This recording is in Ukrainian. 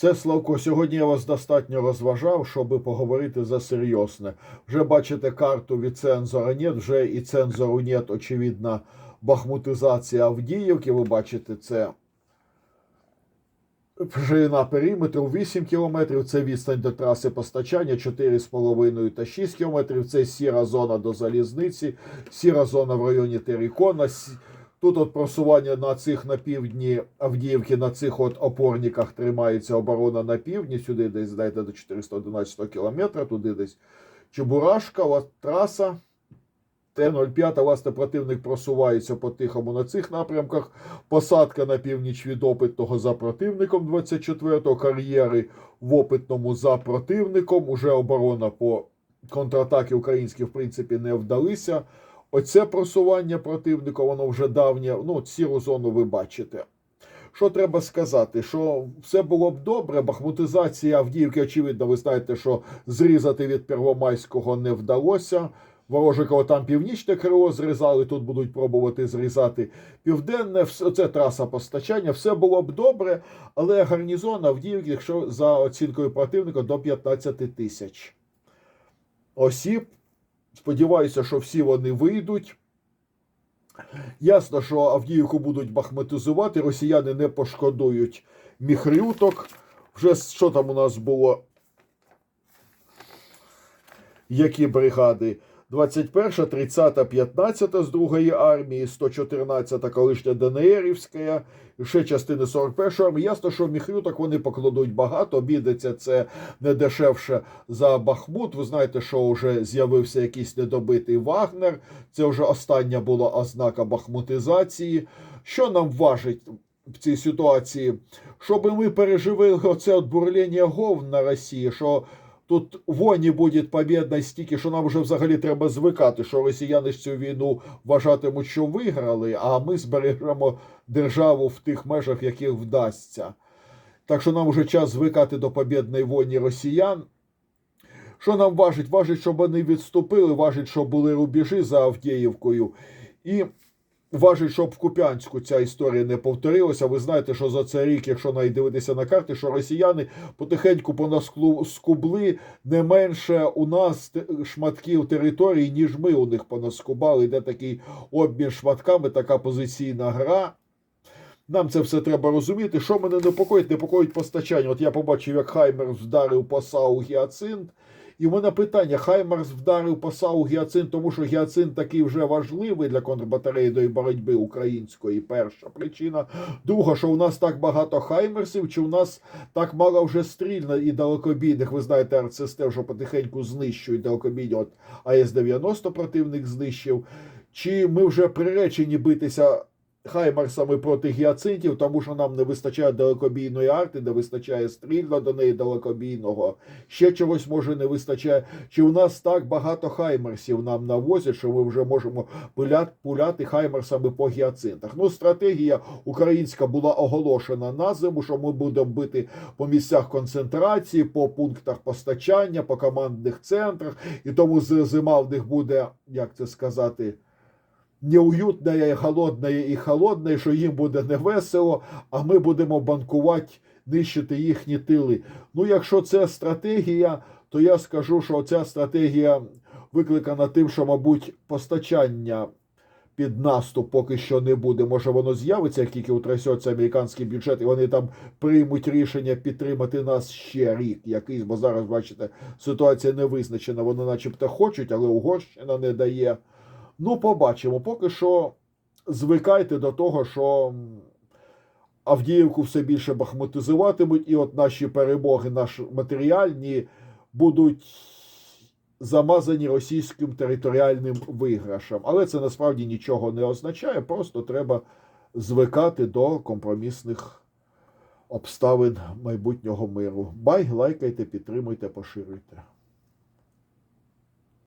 Це Славко. Сьогодні я вас достатньо розважав, щоб поговорити за серйозне. Вже бачите карту від цензора нет, вже і цензору нет, очевидно, бахмутизація Авдіївки. Ви бачите, це ширина периметру 8 кілометрів, це відстань до траси постачання 4,5 та 6 кілометрів. Це сіра зона до залізниці, сіра зона в районі Терікона. Тут от просування на цих на півдні Авдіївки, на цих от опорниках тримається оборона на півдні. Сюди десь знаєте, до 411 кілометра, туди десь Чебурашка, от траса. Т-05, власне, противник просувається по-тихому на цих напрямках. Посадка на північ від опитного за противником 24-го, кар'єри в опитному за противником. Уже оборона по контратаки українські, в принципі, не вдалися. Оце просування противника, воно вже давнє. Ну, сіру зону ви бачите. Що треба сказати? Що все було б добре, бахмутизація Авдіївки, очевидно, ви знаєте, що зрізати від Первомайського не вдалося. Ворожикова там північне крило зрізали, тут будуть пробувати зрізати південне. Це траса постачання. Все було б добре, але гарнізон Авдіївки, якщо за оцінкою противника, до 15 тисяч осіб. Сподіваюся, що всі вони вийдуть. Ясно, що Авдіївку будуть бахматизувати, росіяни не пошкодують міхрюток. Вже що там у нас було? Які бригади? 21, 30, 15 з другої армії, 114 колишня ДНРівська, ще частини 41 армії. Ясно, що міхрюток вони покладуть багато. Обідеться це не дешевше за Бахмут. Ви знаєте, що вже з'явився якийсь недобитий Вагнер. Це вже остання була ознака бахмутизації. Що нам важить в цій ситуації? Щоб ми переживали оце от бурлення говн на Росії, що тут воні буде побєдна стільки, що нам вже взагалі треба звикати, що росіяни ж цю війну вважатимуть, що виграли, а ми збережемо державу в тих межах, яких вдасться. Так що нам вже час звикати до побєдної воні росіян. Що нам важить? Важить, щоб вони відступили, важить, щоб були рубежі за Авдіївкою. І важить, щоб в Куп'янську ця історія не повторилася. Ви знаєте, що за цей рік, якщо навіть дивитися на карти, що росіяни потихеньку понаскубли не менше у нас шматків території, ніж ми у них понаскубали. Йде такий обмін шматками, така позиційна гра. Нам це все треба розуміти. Що мене непокоїть? Непокоїть постачання. От я побачив, як Хаймерс вдарив по САУ Гіацинт. І в мене питання: Хаймерс вдарив по САУ Гіацинт, тому що Гіацинт такий вже важливий для контрбатарейної боротьби української. Перша причина. Друга, що у нас так багато Хаймерсів, чи у нас так мало вже стрільно і далекобійних. Ви знаєте, артсистем, що потихеньку знищують далекобійні. От АС-90 противник знищив. Чи ми вже приречені битися Хаймарсами проти гіацинтів, тому що нам не вистачає далекобійної арти, не вистачає стрільно до неї далекобійного. Ще чогось може не вистачає. Чи у нас так багато хаймерсів нам навозять, що ми вже можемо пуляти, пуляти хаймерсами по гіацинтах? Ну, стратегія українська була оголошена на зиму, що ми будемо бити по місцях концентрації, по пунктах постачання, по командних центрах, і тому зима в них буде, як це сказати неуютная, голодная і холодная, що їм буде невесело, а ми будемо банкувати, нищити їхні тили. Ну, якщо це стратегія, то я скажу, що ця стратегія викликана тим, що, мабуть, постачання під наступ поки що не буде. Може, воно з'явиться, як тільки утрясеться американський бюджет, і вони там приймуть рішення підтримати нас ще рік якийсь, бо зараз, бачите, ситуація не визначена. Вони начебто хочуть, але Угорщина не дає. Ну, побачимо. Поки що звикайте до того, що Авдіївку все більше бахматизуватимуть, і от наші перемоги, наші матеріальні, будуть замазані російським територіальним виграшем. Але це насправді нічого не означає, просто треба звикати до компромісних обставин майбутнього миру. Бай, лайкайте, підтримуйте, поширюйте.